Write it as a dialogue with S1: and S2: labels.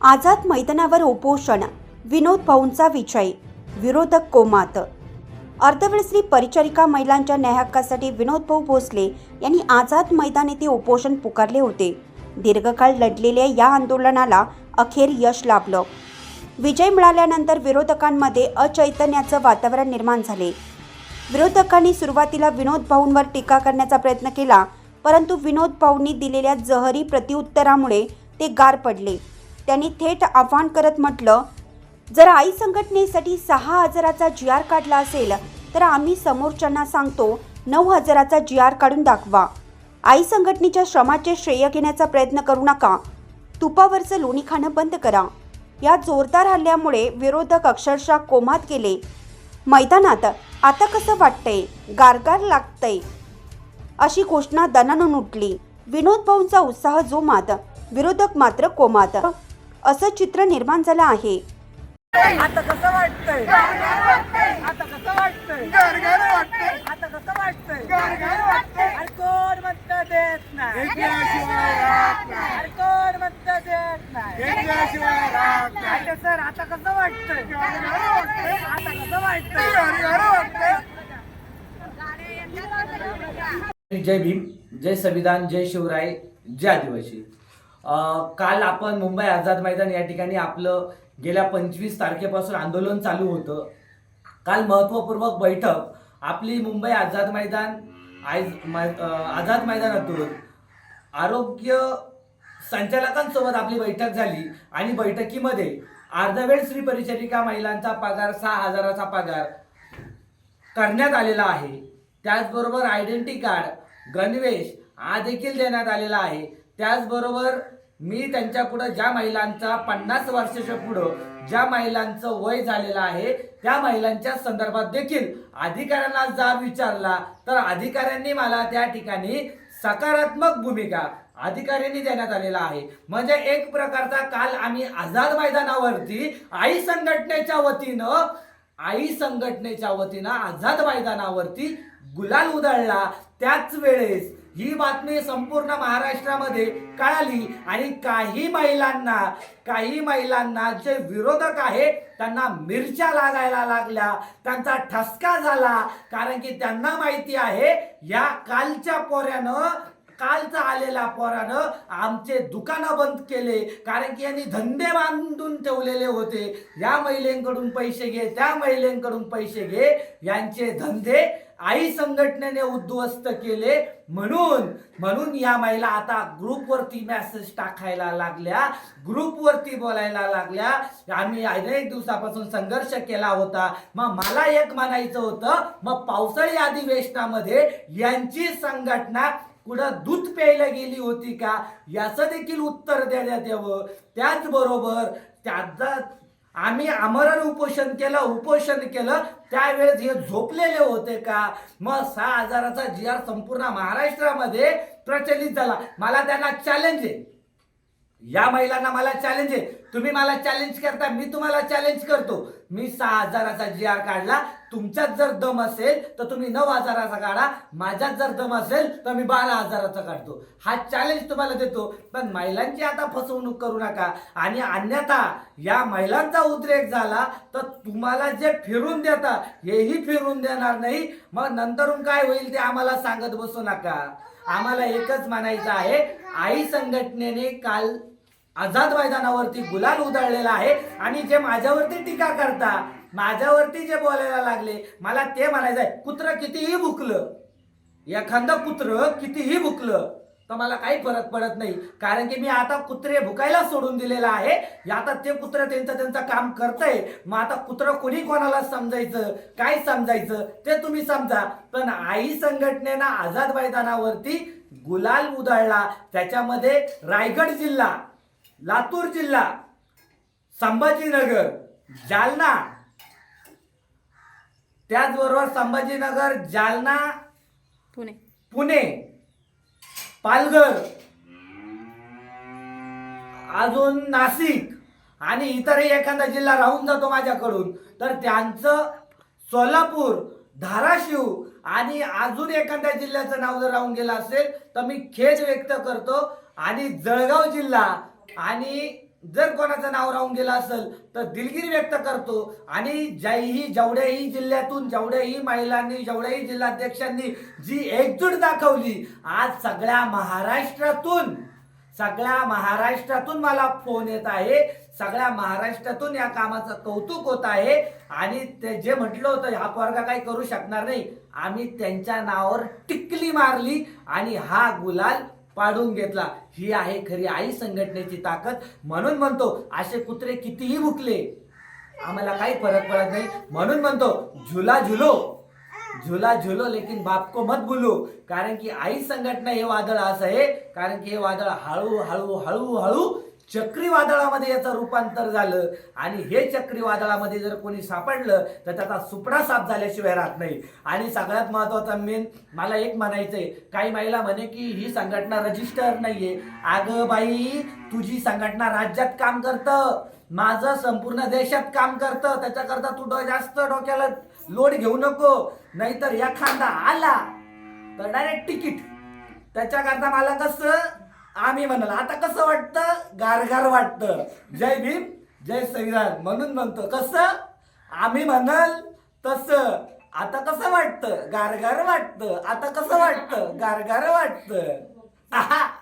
S1: आझाद मैदानावर उपोषण विनोद भाऊंचा विजय विरोधक कोमात अर्धवेळश्री परिचारिका महिलांच्या न्यायहक्कासाठी विनोद भाऊ भोसले यांनी आझाद मैदान येथे उपोषण पुकारले होते. दीर्घकाळ लढलेल्या या आंदोलनाला अखेर यश लाभलं. विजय मिळाल्यानंतर विरोधकांमध्ये अचैतन्याचं वातावरण निर्माण झाले. विरोधकांनी सुरुवातीला विनोद भाऊंवर टीका करण्याचा प्रयत्न केला परंतु विनोद भाऊंनी दिलेल्या जहरी प्रत्युत्तरामुळे ते गार पडले. त्यांनी थेट आव्हान करत म्हटलं जर आई संघटनेसाठी सहा हजाराचा जी आर काढला असेल तर आम्ही समोरच्यांना सांगतो नऊ हजाराचा जी आर काढून दाखवा. आई संघटनेच्या श्रमाचे श्रेय घेण्याचा प्रयत्न करू नका. तुपावरचं लोणी खाणं बंद करा. या जोरदार हल्ल्यामुळे विरोधक अक्षरशः कोमात गेले. मैदानात आता कसं वाटतंय? गारगार लागतंय. अशी घोषणा दणानून उठली. विनोद भाऊंचा उत्साह जोमात. विरोधक मात्र कोमात. असं चित्र निर्माण झालं आहे.
S2: आता कसं वाटतंय? आता कसं वाटतंय?
S3: गरगर वाटतंय
S2: आता कसं वाटतंय? अरे कोण देत नाही? अरे कोण देत नाही? अरे सर आता कसं वाटतंय? आता कसं वाटतंय?
S4: जय भीम जय संविधान जय शिवराय जय आदिवासी. काल आपण मुंबई आझाद मैदान या ठिकाणी आपलं गेल्या पंचवीस तारखेपासून आंदोलन चालू होतं. काल महत्त्वपूर्वक बैठक. आपली मुंबई आझाद मैदान आयज मै- आझाद मैदानातून आरोग्य संचालकांसोबत आपली बैठक झाली आणि बैठकीमध्ये अर्धवेळ श्री परिचारिका महिलांचा पगार सहा हजाराचा पगार करण्यात आलेला आहे. त्याचबरोबर आयडेंटी कार्ड गणवेश हा देखील देण्यात आलेला आहे. त्याचबरोबर मी त्यांच्या पुढं ज्या महिलांचा पन्नास वर्षाच्या पुढं ज्या महिलांचं वय झालेलं आहे त्या महिलांच्या संदर्भात देखील अधिकाऱ्यांना जाब विचारला. तर अधिकाऱ्यांनी मला त्या ठिकाणी सकारात्मक भूमिका अधिकाऱ्यांनी देण्यात आलेला आहे. म्हणजे एक प्रकारचा काल आम्ही आझाद मैदानावरती आई संघटनेच्या वतीनं आई संघटनेच्या वतीनं आझाद मैदानावरती गुलाल उधळला. त्याच वेळेस ही बातमी संपूर्ण महाराष्ट्रामध्ये कळाली आणि काही महिलांना काही महिलांना जे विरोधक आहे त्यांना मिरच्या लागायला लागल्या त्यांचा ठसका झाला. कारण की त्यांना माहिती आहे या कालच्या पोऱ्यानं कालचा आलेल्या पोरानं आमचे दुकानं बंद केले. कारण की यांनी धंदे बांधून ठेवलेले होते. या महिलेंकडून पैसे घे त्या महिलेंकडून पैसे घे यांचे धंदे आई संघटनेने उद्ध्वस्त केले. म्हणून म्हणून या महिला आता ग्रुपवरती मेसेज टाकायला लागल्या. ग्रुपवरती बोलायला लागल्या. आम्ही अनेक दिवसापासून संघर्ष केला होता. मग मला एक म्हणायचं होतं मग पावसाळी अधिवेशनामध्ये यांची संघटना कुठं दूध प्यायला गेली होती का? याचं देखील उत्तर देण्यात यावं. त्याचबरोबर त्याचा आम्ही आमरण उपोषण केलं उपोषण केलं त्यावेळेस हे झोपलेले होते का? मग सहा हजाराचा जी आर संपूर्ण महाराष्ट्रामध्ये प्रचलित झाला. मला त्यांना चॅलेंज आहे. या महिलांना मला चॅलेंज आहे. तुम्ही मला चॅलेंज करता मी तुम्हाला चॅलेंज करतो. मी सहा हजाराचा जी आर काढला तुमच्यात जर दम असेल तर तुम्ही नऊ हजाराचा काढा माझ्यात जर दम असेल तर मी बारा हजाराचा काढतो. हा चॅलेंज तुम्हाला देतो पण महिलांची आता फसवणूक करू नका. आणि अन्यथा या महिलांचा उद्रेक झाला तर तुम्हाला जे फिरून देता हेही फिरून देणार नाही. मग नंतरून काय होईल ते आम्हाला सांगत बसू नका. आम्हाला एकच म्हणायचं आहे आई संघटनेने काल आझाद मैदानावरती गुलाल उधळलेला आहे आणि जे माझ्यावरती टीका करता माझ्यावरती जे बोलायला लागले मला ते म्हणायचं आहे कुत्र कितीही भुकलं एखादं कुत्र कितीही भुकलं तर मला काही फरक पडत नाही. कारण की मी आता कुत्रे भुकायला सोडून दिलेलं आहे. आता ते कुत्र त्यांचं त्यांचं काम करतंय. मग आता कुत्र कोणी कोणाला समजायचं काय समजायचं ते तुम्ही समजा. पण आई संघटनेनं आझाद मैदानावरती गुलाल उधळला. त्याच्यामध्ये रायगड जिल्हा लातूर जिल्हा संभाजीनगर जालना. त्याचबरोबर संभाजीनगर जालना
S1: पुणे.
S4: पुणे पालघर अजून नाशिक आणि इतरही एखादा जिल्हा राहून जातो माझ्याकडून तर त्यांचं सोलापूर धाराशिव आणि अजून एखाद्या जिल्ह्याचं नाव जर राहून गेलं असेल तर मी खेद व्यक्त करतो. आणि जळगाव जिल्हा आणि जर कोणाचं नाव राहून गेलं असेल तर दिलगिरी व्यक्त करतो. आणि ज्याही जेवढ्याही जिल्ह्यातून जेवढ्याही महिलांनी जेवढ्याही जिल्हाध्यक्षांनी जी एकजूट दाखवली आज सगळ्या महाराष्ट्रातून सगळ्या महाराष्ट्रातून मला फोन येत आहे. सगळ्या महाराष्ट्रातून या कामाचं कौतुक होत आहे. आणि ते जे म्हटलं होतं हा पोरगा काही करू शकणार नाही. आम्ही त्यांच्या नावावर टिकली मारली आणि हा गुलाल पाडून घेतला. ही आहे खरी आई संघटनेची ताकद. म्हणून म्हणतो असे कुत्रे कितीही भुकले आम्हाला काही फरक पडत नाही. म्हणून म्हणतो झुला झुलो. झुला झुलो लेकिन बाप को मत बोलू कारण की आई संघटना हे वादळ असं आहे. कारण की हे वादळ हळू हळू हळू हळू चक्रीवादळामध्ये याचं रूपांतर झालं आणि हे चक्रीवादळामध्ये जर कोणी सापडलं तर त्याचा सुपडा साफ झाल्याशिवाय राहत नाही. आणि सगळ्यात महत्त्वाचा मेन मला एक म्हणायचंय काही महिला म्हणे की ही संघटना रजिस्टर नाहीये. अगं बाई तुझी संघटना राज्यात काम करतं. माझं संपूर्ण देशात काम करतं. त्याच्याकरता तू डो- जास्त डोक्याला लोड घेऊ नको. नाहीतर एखादा आला तर डायरेक्ट तिकीट. त्याच्याकरता मला कसं आम्ही म्हणाल आता कसं वाटतं? गारगार वाटतं. जय भीम जय संविधान. म्हणून म्हणतो कसं? आम्ही म्हणाल तसं. आता कसं वाटतं? गारगार वाटतं. आता कसं वाटतं? गारगार वाटतं. आहा.